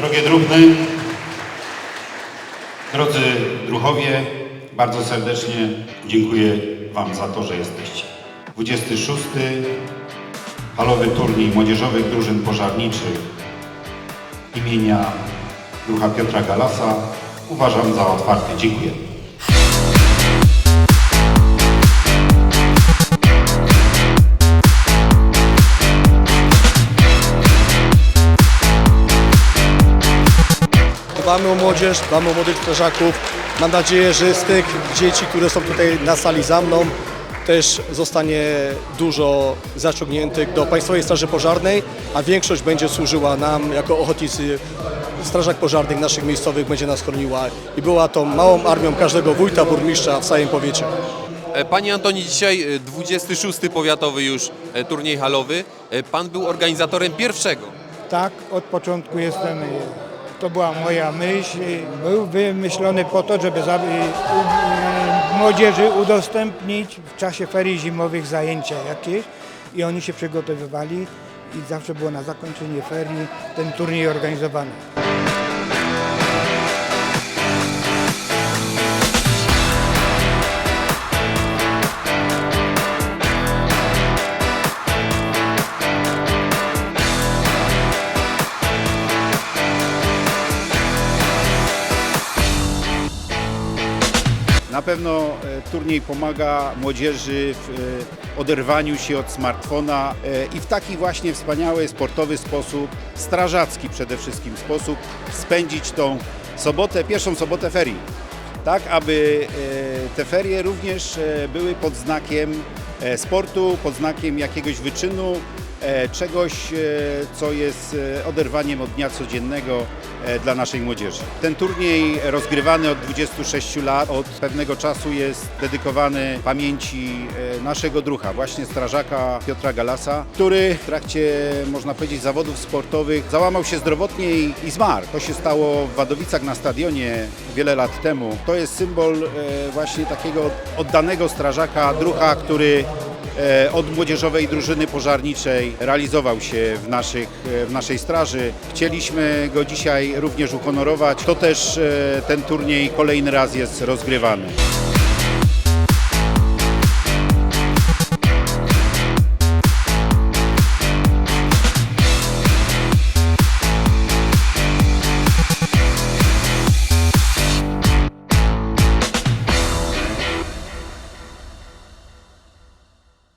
Drogie druhny, drodzy druhowie, bardzo serdecznie dziękuję Wam za to, że jesteście. 26. halowy turniej młodzieżowych drużyn pożarniczych imienia druha Piotra Galasa uważam za otwarty. Dziękuję. Dbamy o młodzież, dbamy o młodych strażaków. Mam nadzieję, że z tych dzieci, które są tutaj na sali za mną, też zostanie dużo zaciągniętych do Państwowej Straży Pożarnej, a większość będzie służyła nam jako ochotnicy. Strażak pożarnych naszych miejscowych będzie nas chroniła i była to małą armią każdego wójta, burmistrza w całym powiecie. E, Panie Antoni, dzisiaj e, 26. powiatowy już e, turniej halowy. E, Pan był organizatorem pierwszego. Tak, od początku jestem. To była moja myśl. Był wymyślony po to, żeby młodzieży udostępnić w czasie ferii zimowych zajęcia jakieś i oni się przygotowywali i zawsze było na zakończenie ferii ten turniej organizowany. Na pewno e, turniej pomaga młodzieży w e, oderwaniu się od smartfona e, i w taki właśnie wspaniały, sportowy sposób, strażacki przede wszystkim sposób spędzić tą sobotę, pierwszą sobotę ferii. Tak, aby te ferie również były pod znakiem sportu, pod znakiem jakiegoś wyczynu, czegoś, e, co jest e, oderwaniem od dnia codziennego e, dla naszej młodzieży. Ten turniej rozgrywany od 26 lat, od pewnego czasu jest dedykowany pamięci e, naszego drucha, właśnie strażaka Piotra Galasa, który w trakcie, można powiedzieć, zawodów sportowych załamał się zdrowotnie i, zmarł. To się stało w Wadowicach na stadionie wiele lat temu. To jest symbol e, właśnie takiego oddanego strażaka, drucha, który e, od młodzieżowej drużyny pożarniczej realizował się w, naszych, e, w naszej straży. Chcieliśmy go dzisiaj również uhonorować. To też e, ten turniej kolejny raz jest rozgrywany.